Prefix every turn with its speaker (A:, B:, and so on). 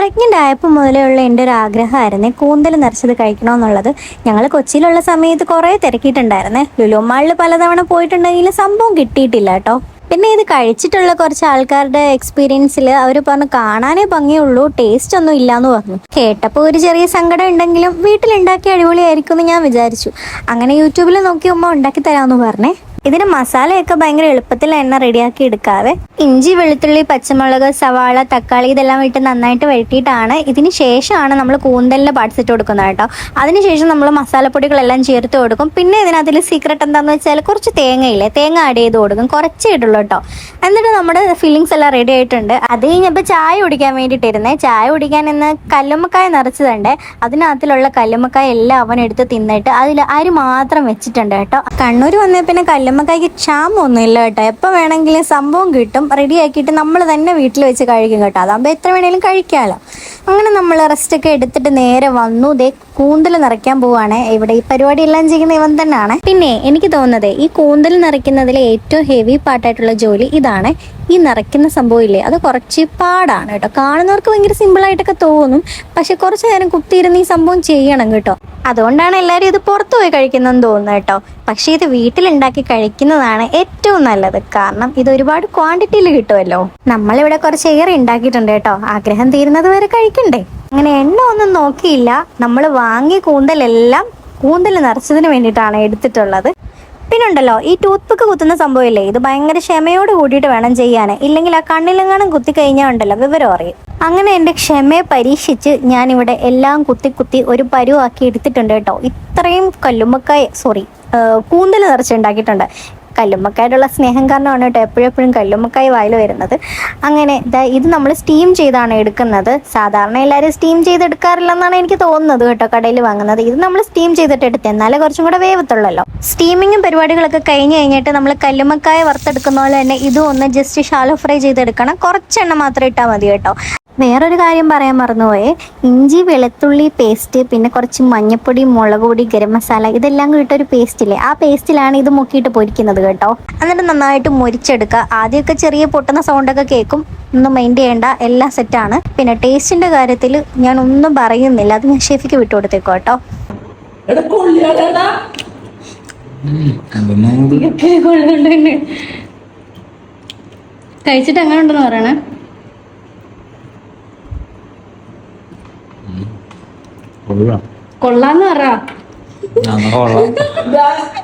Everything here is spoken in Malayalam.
A: പ്രഗ്നന്റ് ആയപ്പോൾ മുതലേ ഉള്ള എന്റെ ഒരു ആഗ്രഹമായിരുന്നേ. കൂന്തൽ നിറച്ചത് കഴിക്കണമെന്നുള്ളത്. ഞങ്ങൾ കൊച്ചിയിലുള്ള സമയത്ത് കുറേ തിരക്കിയിട്ടുണ്ടായിരുന്നേ. ലുലുമാളിൽ പലതവണ പോയിട്ടുണ്ടെങ്കിലും സംഭവം കിട്ടിയിട്ടില്ല കേട്ടോ. പിന്നെ ഇത് കഴിച്ചിട്ടുള്ള കുറച്ച് ആൾക്കാരുടെ എക്സ്പീരിയൻസിൽ അവർ പറഞ്ഞു കാണാനേ ഭംഗിയുള്ളൂ ടേസ്റ്റ് ഒന്നും ഇല്ലാന്ന് പറഞ്ഞു. കേട്ടപ്പോൾ ഒരു ചെറിയ സങ്കടം ഉണ്ടെങ്കിലും വീട്ടിലുണ്ടാക്കി അടിപൊളിയായിരിക്കും എന്ന് ഞാൻ വിചാരിച്ചു. അങ്ങനെ യൂട്യൂബിൽ നോക്കി ഉമ്മ ഉണ്ടാക്കി തരാമെന്ന് പറഞ്ഞേ. ഇതിന് മസാലയൊക്കെ ഭയങ്കര എളുപ്പത്തിൽ എണ്ണ റെഡിയാക്കി എടുക്കാവേ. ഇഞ്ചി വെളുത്തുള്ളി പച്ചമുളക് സവാള തക്കാളി ഇതെല്ലാം ഇട്ട് നന്നായിട്ട് വഴറ്റിയിട്ടാണ് ഇതിന് ശേഷമാണ് നമ്മൾ കൂന്തലിന്റെ പാർട്സ് ഇട്ട് കൊടുക്കുന്നത് കേട്ടോ. അതിനുശേഷം നമ്മൾ മസാലപ്പൊടികളെല്ലാം ചേർത്ത് കൊടുക്കും. പിന്നെ ഇതിനകത്തിൽ സീക്രട്ട് എന്താണെന്ന് വെച്ചാൽ കുറച്ച് തേങ്ങയില്ലേ തേങ്ങ ആഡ് ചെയ്ത് കൊടുക്കും. കുറച്ചേ ഇടുള്ളൂ കേട്ടോ. എന്നിട്ട് നമ്മുടെ ഫില്ലിങ്സ് എല്ലാം റെഡി ആയിട്ടുണ്ട്. അത് കഴിഞ്ഞപ്പോൾ ചായ കുടിക്കാൻ വേണ്ടിയിട്ടിരുന്നേ. ചായ കുടിക്കാൻ ഇന്ന് കല്ലുമ്മക്കായ നിറച്ചതുണ്ട്. അതിനകത്തിലുള്ള കല്ലുമ്മക്കായ എല്ലാം അവൻ എടുത്ത് തിന്നിട്ട് അതിൽ അരി മാത്രം വെച്ചിട്ടുണ്ട് കേട്ടോ. കണ്ണൂർ വന്നേ പിന്നെ കല്ലുമ്മക്കായ്ക്ക് ക്ഷാമമൊന്നും ഇല്ല കേട്ടോ. എപ്പോൾ വേണമെങ്കിലും സംഭവം കിട്ടും റെഡി ആക്കിയിട്ട് നമ്മൾ തന്നെ വീട്ടിൽ വെച്ച് കഴിക്കും കേട്ടോ. അതാകുമ്പോൾ എത്ര വേണേലും കഴിക്കാമല്ലോ അങ്ങനെ നമ്മൾ റെസ്റ്റ് ഒക്കെ എടുത്തിട്ട് നേരെ വന്നു. ദേ കൂന്തൽ നിറയ്ക്കാൻ പോവുകയാണ് ഇവിടെ ഈ പരിപാടി എല്ലാം ചെയ്യുന്ന ഇവൻ തന്നെയാണ് പിന്നെ എനിക്ക് തോന്നുന്നത് ഈ കൂന്തൽ നിറയ്ക്കുന്നതിലെ ഏറ്റവും ഹെവി പാർട്ടായിട്ടുള്ള ജോലി ഇതാണ്. ഈ നിറയ്ക്കുന്ന സംഭവം ഇല്ലേ? അത് കുറച്ച് പാടാണ് കേട്ടോ. കാണുന്നവർക്ക് ഭയങ്കര സിമ്പിളായിട്ടൊക്കെ തോന്നും. പക്ഷെ കുറച്ച് നേരം കുത്തിയിരുന്ന് ഈ സംഭവം ചെയ്യണം കേട്ടോ. അതുകൊണ്ടാണ് എല്ലാവരും ഇത് പുറത്തു പോയി കഴിക്കുന്നതെന്ന് തോന്നുന്നു കേട്ടോ. പക്ഷേ ഇത് വീട്ടിലുണ്ടാക്കി കഴിക്കുന്നതാണ് ഏറ്റവും നല്ലത്. കാരണം ഇത് ഒരുപാട് ക്വാണ്ടിറ്റിയിൽ കിട്ടുമല്ലോ. നമ്മളിവിടെ കുറച്ച് ഏറെ ഉണ്ടാക്കിയിട്ടുണ്ട് കേട്ടോ. ആഗ്രഹം തീരുന്നത് വരെ കഴിക്കണ്ടേ. അങ്ങനെ എണ്ണ ഒന്നും നോക്കിയില്ല. നമ്മൾ വാങ്ങിയ കൂന്തലെല്ലാം കൂന്തൽ നിറച്ചതിന് വേണ്ടിയിട്ടാണ് എടുത്തിട്ടുള്ളത്. പിന്നെ ഉണ്ടല്ലോ ഈ ടൂത്ത് പിക്ക് കുത്തുന്ന സംഭവമില്ലേ? ഇത് ഭയങ്കര ക്ഷമയോട് കൂടിയിട്ട് വേണം ചെയ്യാൻ ഇല്ലെങ്കിൽ ആ കണ്ണിലെങ്ങാനും കുത്തി കഴിഞ്ഞാൽ ഉണ്ടല്ലോ വിവരം അറിയും. അങ്ങനെ എന്റെ ക്ഷമയെ പരീക്ഷിച്ച് ഞാനിവിടെ എല്ലാം കുത്തി കുത്തി ഒരു പരുവാക്കി എടുത്തിട്ടുണ്ട് കേട്ടോ. ഇത്രയും കല്ലുമ്മക്കായ സോറി കൂന്തൽ നിറച്ചുണ്ടാക്കിയിട്ടുണ്ട് കല്ലുമ്മക്കായോടുള്ള സ്നേഹം കാരണമാണ് കേട്ടോ എപ്പോഴെപ്പോഴും കല്ലുമ്മക്കായ് വായിൽ വരുന്നത്. അങ്ങനെ ഇത് നമ്മൾ സ്റ്റീം ചെയ്താണ് എടുക്കുന്നത്. സാധാരണ എല്ലാവരും സ്റ്റീം ചെയ്തെടുക്കാറില്ലെന്നാണ് എനിക്ക് തോന്നുന്നത് കേട്ടോ കടയിൽ വാങ്ങുന്നത്. ഇത് നമ്മൾ സ്റ്റീം ചെയ്തിട്ട് എടുത്ത്. എന്നാലേ കുറച്ചും കൂടെ വേവത്തുള്ളല്ലോ. സ്റ്റീമിങ്ങും പരിപാടികളൊക്കെ കഴിഞ്ഞ് കഴിഞ്ഞിട്ട് നമ്മൾ കല്ലുമ്മക്കായ വറുത്തെടുക്കുന്ന പോലെ തന്നെ ഇതും ഒന്ന് ജസ്റ്റ് ഷാലോ ഫ്രൈ ചെയ്തെടുക്കണം. കുറച്ചെണ്ണ മാത്രം ഇട്ടാൽ മതി കേട്ടോ. വേറൊരു കാര്യം പറയാൻ മറന്നുപോയെ. ഇഞ്ചി വെളുത്തുള്ളി പേസ്റ്റ് പിന്നെ കുറച്ച് മഞ്ഞപ്പൊടി മുളക് പൊടി ഗരം മസാല ഇതെല്ലാം കൂടി ഒരു പേസ്റ്റ് ഇല്ലേ? ആ പേസ്റ്റിലാണ് ഇത് മുക്കിയിട്ട് പൊരിക്കുന്നത് കേട്ടോ. എന്നിട്ട് നന്നായിട്ട് മുരിച്ചെടുക്കുക. ആദ്യമൊക്കെ ചെറിയ പൊട്ടുന്ന സൗണ്ടൊക്കെ കേൾക്കും. ഒന്നും മൈൻഡ് ചെയ്യേണ്ട. എല്ലാം സെറ്റാണ് പിന്നെ ടേസ്റ്റിന്റെ കാര്യത്തിൽ ഞാൻ ഒന്നും പറയുന്നില്ല. അത് ഞാൻ ഷെഫിക്ക് വിട്ടു
B: കൊടുത്തേക്കോ കേട്ടോ.
C: കഴിച്ചിട്ട് എങ്ങനെ ഉണ്ടെന്ന് പറയണേ?
D: കൊള്ളാം.
C: കൊള്ളാന്ന് പറ.
D: കൊള്ളാം.